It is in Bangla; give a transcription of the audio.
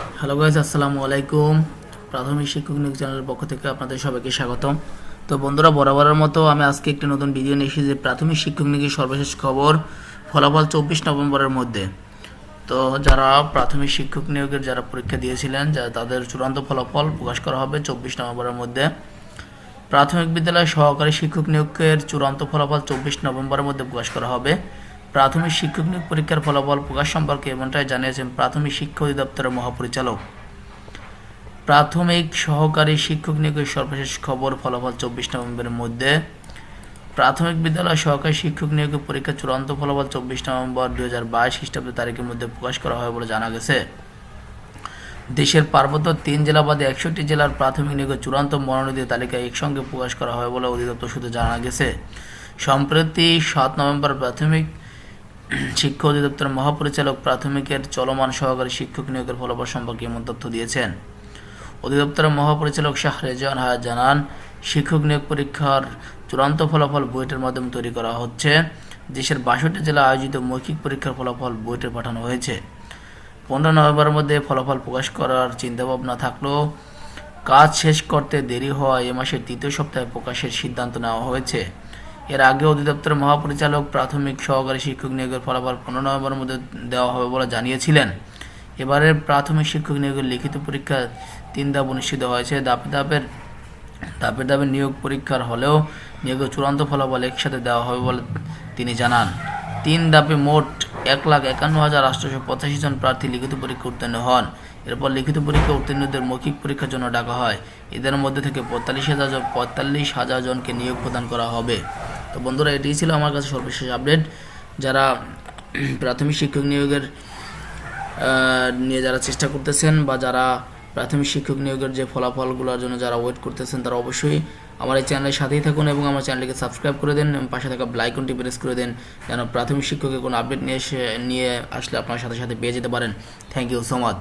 হ্যালো গাইজ আসসালামু আলাইকুম। প্রাথমিক শিক্ষক নিয়োগ চ্যানেলের পক্ষ থেকে আপনাদের সবাইকে স্বাগতম। তো বন্ধুরা, বরাবরের মতো আমি আজকে একটি নতুন ভিডিও নিয়ে যে প্রাথমিক শিক্ষক নিয়োগের সর্বশেষ খবর ফলাফল চব্বিশ নভেম্বরের মধ্যে। তো যারা প্রাথমিক শিক্ষক নিয়োগের যারা পরীক্ষা দিয়েছিলেন, যা তাদের চূড়ান্ত ফলাফল প্রকাশ করা হবে চব্বিশ নভেম্বরের মধ্যে। প্রাথমিক বিদ্যালয় সহকারী শিক্ষক নিয়োগের চূড়ান্ত ফলাফল চব্বিশ নভেম্বরের মধ্যে প্রকাশ করা হবে। প্রাথমিক শিক্ষক নিয়োগ পরীক্ষার ফলাফল প্রকাশ সম্পর্কে এমনটাই জানিয়েছেন প্রাথমিক শিক্ষা অধিদপ্তরের মহাপরিচালক। প্রাথমিক সহকারী শিক্ষক নিয়োগের সর্বশেষ খবর ফলাফল চব্বিশ নভেম্বরের মধ্যে। প্রাথমিক বিদ্যালয় সহকারী শিক্ষক নিয়োগের পরীক্ষার চূড়ান্ত ফলাফল চব্বিশ নভেম্বর দুই হাজার বাইশ খ্রিস্টাব্দ তারিখের মধ্যে প্রকাশ করা হয় বলে জানা গেছে। দেশের পার্বত্য তিন জেলা বাদে একষট্টি জেলার প্রাথমিক নিয়োগের চূড়ান্ত মনোনীত তালিকা একসঙ্গে প্রকাশ করা হয় বলে অধিদপ্তর সূত্রে জানা গেছে। সম্প্রতি সাত নভেম্বর প্রাথমিক শিক্ষা অধিদপ্তরের মহাপরিচালক প্রাথমিকের চলমান সহকারী শিক্ষক নিয়োগের ফলাফল সম্পর্কে এমন তথ্য দিয়েছেন। অধিদপ্তরের মহাপরিচালক শাহ রেজান হায়াত জানান, শিক্ষক নিয়োগ পরীক্ষার চূড়ান্ত ফলাফল বুয়েটের মাধ্যমে তৈরি করা হচ্ছে। দেশের বাষট্টি জেলা আয়োজিত মৌখিক পরীক্ষার ফলাফল বুয়েটে পাঠানো হয়েছে। পনেরো নভেম্বরের মধ্যে ফলাফল প্রকাশ করার চিন্তাভাবনা থাকলেও কাজ শেষ করতে দেরি হওয়া এ মাসের তৃতীয় সপ্তাহে প্রকাশের সিদ্ধান্ত নেওয়া হয়েছে। এর আগে অধিদপ্তরের মহাপরিচালক প্রাথমিক সহকারী শিক্ষক নিয়োগের ফলাফল পনেরো নভেম্বরের মধ্যে দেওয়া হবে বলে জানিয়েছিলেন। এবারের প্রাথমিক শিক্ষক নিয়োগের লিখিত পরীক্ষা তিন ধাপ অনুষ্ঠিত হয়েছে। ধাপে ধাপের ধাপে ধাপে নিয়োগ পরীক্ষার হলেও নিয়োগের চূড়ান্ত ফলাফল একসাথে দেওয়া হবে বলে তিনি জানান। তিন ধাপে মোট এক লাখ একান্ন হাজার আটশোশো পঁচাশি জন প্রার্থী লিখিত পরীক্ষা উত্তীর্ণ হন। এরপর লিখিত পরীক্ষা উত্তীর্ণদের মৌখিক পরীক্ষার জন্য ডাকা হয়। এদের মধ্যে থেকে পঁয়তাল্লিশ হাজার পঁয়তাল্লিশ হাজার জনকে নিয়োগ প্রদান করা হবে। তো বন্ধুরা, এটিই ছিল আমার কাছে সর্বশেষ আপডেট যারা প্রাথমিক শিক্ষক নিয়োগের নিয়ে যারা চেষ্টা করতেছেন বা যারা প্রাথমিক শিক্ষক নিয়োগের যে ফলাফলগুলোর জন্য যারা ওয়েট করতেছেন, তারা অবশ্যই আমার এই চ্যানেলের সাথেই থাকুন এবং আমার চ্যানেলকে সাবস্ক্রাইব করে দেন এবং পাশে থাকা ব্লাইকনটি প্রেস করে দেন যেন প্রাথমিক শিক্ষকের কোনো আপডেট নিয়ে এসে, নিয়ে আসলে আপনার সাথে সাথে পেয়ে যেতে পারেন। Thank you so much